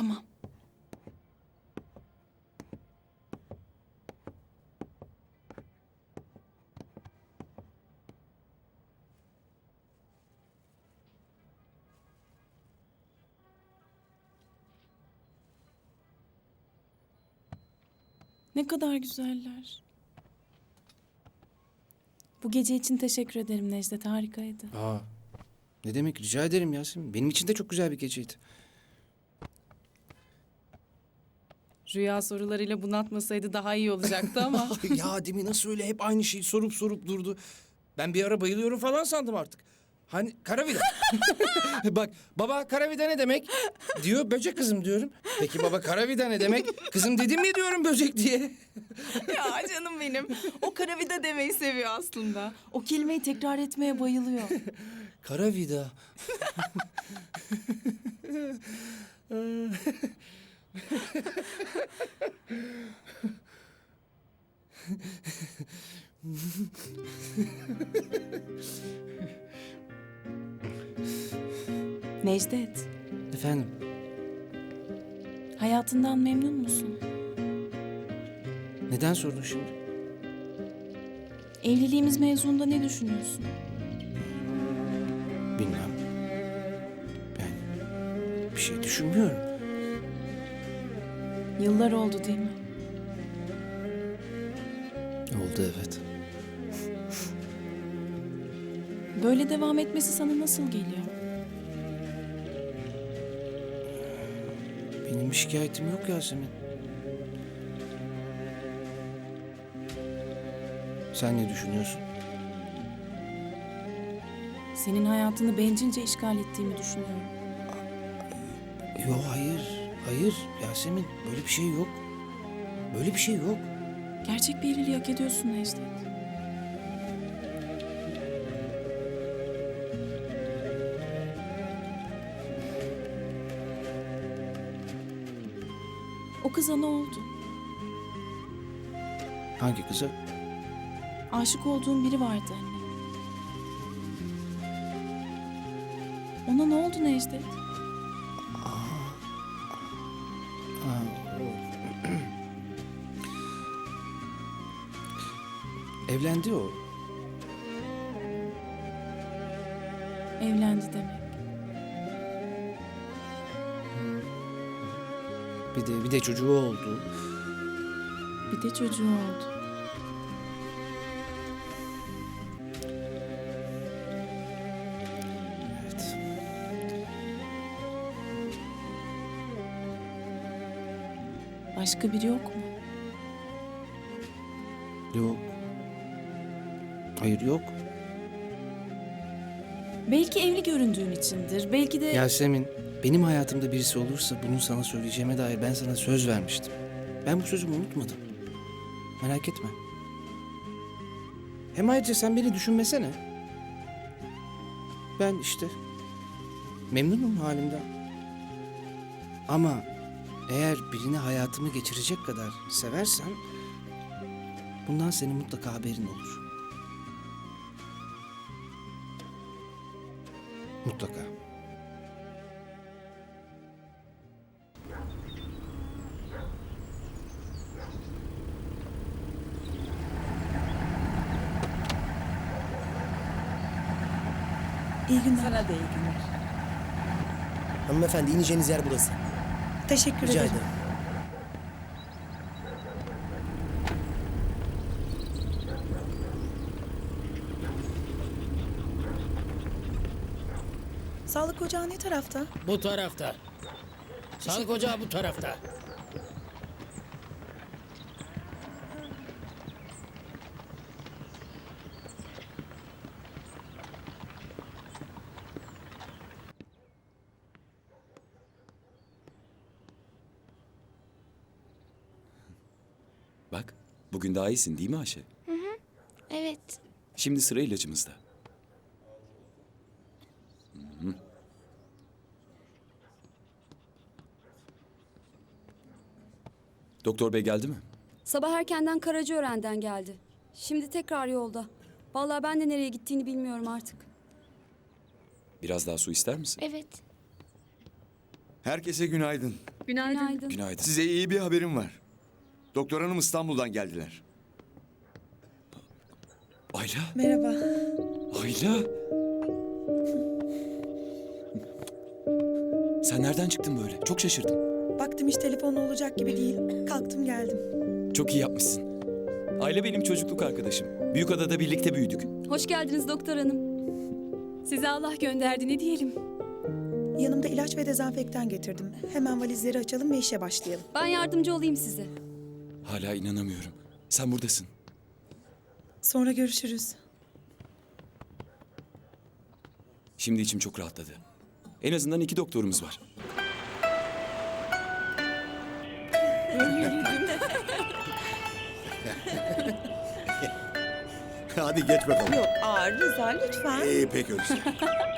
Tamam. Ne kadar güzeller. Bu gece için teşekkür ederim Necdet. Harikaydı. Aa, ne demek rica ederim Yasemin. Benim için de çok güzel bir geceydi. Rüya sorularıyla bunaltmasaydı daha iyi olacaktı ama. ya Demi nasıl öyle hep aynı şeyi sorup sorup durdu. Ben bir ara bayılıyorum falan sandım artık. Hani karavida. Bak baba karavida ne demek? Diyor böcek kızım diyorum. Peki baba karavida ne demek? Kızım dedim mi diyorum böcek diye. ya canım benim. O karavida demeyi seviyor aslında. O kelimeyi tekrar etmeye bayılıyor. Karavida. Necdet, Efendim hayatından memnun musun? neden sordun şimdi? Evliliğimiz mevzuunda ne düşünüyorsun? Bilmem. Yani bir şey düşünmüyorum. Yıllar oldu değil mi? Oldu evet. Böyle devam etmesi sana nasıl geliyor? Benim şikayetim yok Yasemin. Sen ne düşünüyorsun? Senin hayatını bencilce işgal ettiğimi düşünüyorum. Yok hayır. Hayır Yasemin böyle bir şey yok. Böyle bir şey yok. Gerçek bir evliliği hak ediyorsun Necdet. O kıza ne oldu? Hangi kıza? Aşık olduğun biri vardı anne. Ona ne oldu Necdet? Evlendi o. Evlendi demek. Bir de bir de çocuğu oldu. Bir de çocuğu oldu. Evet. Başka biri yok mu? Yok. Hayır yok. Belki evli göründüğün içindir. Belki de... Yasemin, benim hayatımda birisi olursa bunu sana söyleyeceğime dair ben sana söz vermiştim. Ben bu sözümü unutmadım. Merak etme. Hem ayrıca sen beni düşünmesene. Ben işte memnunum halimden. Ama eğer birini hayatımı geçirecek kadar seversen bundan senin mutlaka haberin olur. Mutlaka. İyi günler. Sana da iyi günler. Hanımefendi ineceğiniz yer burası. Teşekkür Rica ederim. ederim. Sağlık ocağı ne tarafta? Bu tarafta. Sağlık ocağı bu tarafta. Bak, bugün daha iyisin değil mi Ayşe? Evet. Şimdi sıra ilacımızda. Doktor bey geldi mi? Sabah erkenden Karacaören'den geldi. Şimdi tekrar yolda. Vallahi ben de nereye gittiğini bilmiyorum artık. Biraz daha su ister misin? Evet. Herkese günaydın. Günaydın. Günaydın. Günaydın. Size iyi bir haberim var. Doktor hanım İstanbul'dan geldiler. Ayla, Merhaba. Ayla. Sen nereden çıktın böyle? Çok şaşırdım. Baktım hiç telefonla olacak gibi değil. Kalktım geldim. Çok iyi yapmışsın. Ayla benim çocukluk arkadaşım. Büyükada'da birlikte büyüdük. Hoş geldiniz doktor hanım. Size Allah gönderdi ne diyelim. Yanımda ilaç ve dezenfektan getirdim. Hemen valizleri açalım ve işe başlayalım. Ben yardımcı olayım size. Hala inanamıyorum. Sen buradasın. Sonra görüşürüz. Şimdi içim çok rahatladı. En azından iki doktorumuz var. Hadi geç bakalım. Yok ağır Rıza lütfen. İyi pek öyleyse.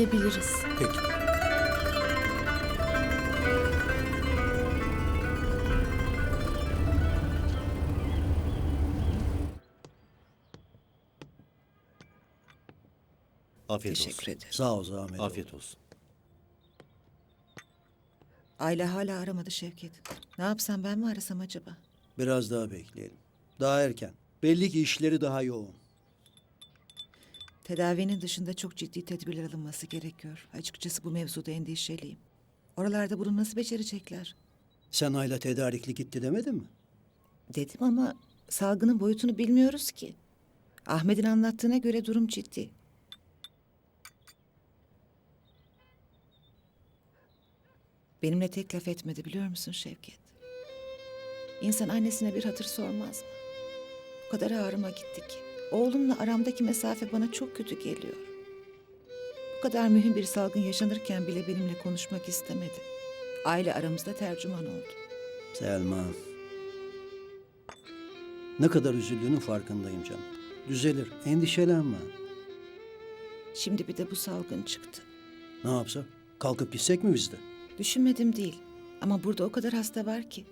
Gidebiliriz. Peki. Afiyet Teşekkür olsun. ederim. Sağ ol Zahmet. Afiyet olsun. Ayla hala aramadı Şevket. Ne yapsam ben mi arasam acaba? Biraz daha bekleyelim. Daha erken. Belli ki işleri daha yoğun. Tedavinin dışında çok ciddi tedbirler alınması gerekiyor. Açıkçası bu mevzuda endişeliyim. Oralarda bunu nasıl becerecekler? Sen Ayla tedarikli gitti demedin mi? Dedim ama salgının boyutunu bilmiyoruz ki. Ahmet'in anlattığına göre durum ciddi. Benimle tek laf etmedi biliyor musun Şevket? İnsan annesine bir hatır sormaz mı? O kadar ağrıma gitti ki. Oğlumla aramdaki mesafe bana çok kötü geliyor. Bu kadar mühim bir salgın yaşanırken bile benimle konuşmak istemedi. Aile aramızda tercüman oldu. Selma. Ne kadar üzüldüğünün farkındayım canım. Düzelir. Endişelenme. Şimdi bir de bu salgın çıktı. Ne yapsak? Kalkıp gitsek mi biz de? Düşünmedim değil. Ama burada o kadar hasta var ki.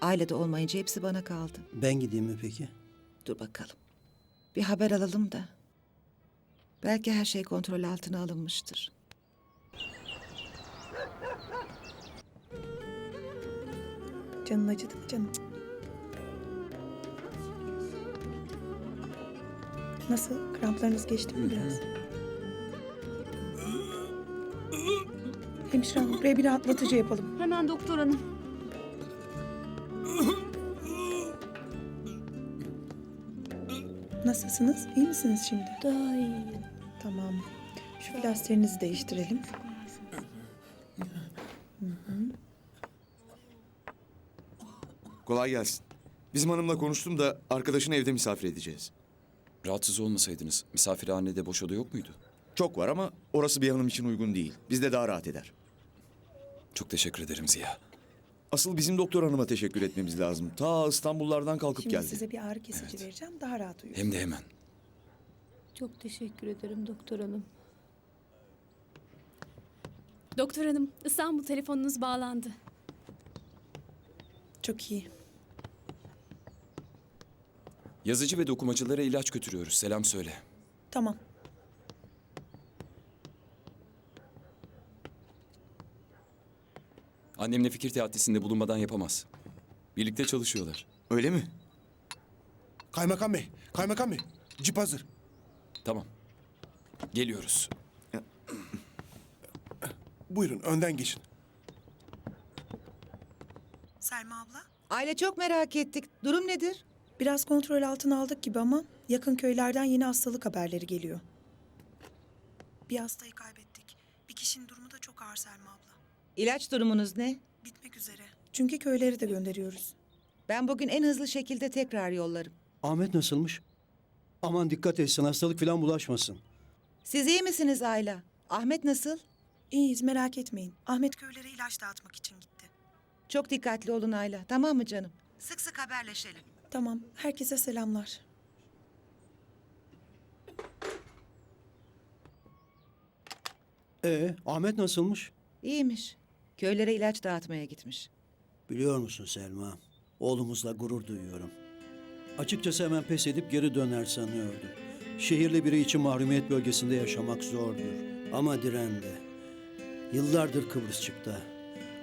Ailede olmayınca hepsi bana kaldı. Ben gideyim mi peki? Dur bakalım. Bir haber alalım da. Belki her şey kontrol altına alınmıştır. Canın acıdı mı canım? Nasıl? Kramplarınız geçti mi biraz? Hemşire hanım, buraya bir rahatlatıcı yapalım. Hemen doktor hanım. Nasılsınız? İyi misiniz şimdi? Daha iyi. Tamam. Şu flaskerinizi değiştirelim. Kolay gelsin. Bizim hanımla konuştum da arkadaşını evde misafir edeceğiz. Rahatsız olmasaydınız misafirhanede boş oda yok muydu? Çok var ama orası bir hanım için uygun değil. Bizde daha rahat eder. Çok teşekkür ederim Ziya. Asıl bizim doktor hanıma teşekkür etmemiz lazım. Ta İstanbullardan kalkıp Şimdi geldi. size bir ağrı kesici vereceğim. Daha rahat uyuyun. Hem de hemen. Çok teşekkür ederim doktor hanım. Doktor hanım İstanbul telefonunuz bağlandı. Çok iyi. Yazıcı ve dokumacılara ilaç götürüyoruz. Selam söyle. Tamam. Annemle fikir teatisinde bulunmadan yapamaz. Birlikte çalışıyorlar. Öyle mi? Kaymakam bey, kaymakam bey. Cip hazır. Tamam. Geliyoruz. Buyurun önden geçin. Selma abla. Aile çok merak ettik. Durum nedir? Biraz kontrol altına aldık gibi ama yakın köylerden yeni hastalık haberleri geliyor. Bir hastayı kaybettik. Bir kişinin durumu da çok ağır Selma abla. İlaç durumunuz ne? Bitmek üzere. Çünkü köylere de gönderiyoruz. Ben bugün en hızlı şekilde tekrar yollarım. Ahmet nasılmış? Aman dikkat etsin hastalık falan bulaşmasın. Siz iyi misiniz Ayla? Ahmet nasıl? İyiyiz merak etmeyin. Ahmet köylere ilaç dağıtmak için gitti. Çok dikkatli olun Ayla. Tamam mı canım? Sık sık haberleşelim. Tamam. Herkese selamlar. Ee, Ahmet nasılmış? İyiymiş. Köylere ilaç dağıtmaya gitmiş. Biliyor musun Selma? Oğlumuzla gurur duyuyorum. Açıkçası hemen pes edip geri döner sanıyordum. Şehirli biri için mahrumiyet bölgesinde yaşamak zordur. Ama direndi. Yıllardır Kıbrısçık'ta.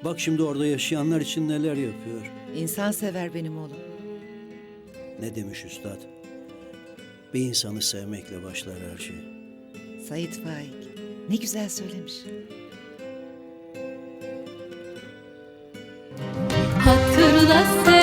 Bak şimdi orada yaşayanlar için neler yapıyor. İnsan sever benim oğlum. Ne demiş üstad? Bir insanı sevmekle başlar her şey. Sait Faik. Ne güzel söylemiş. us.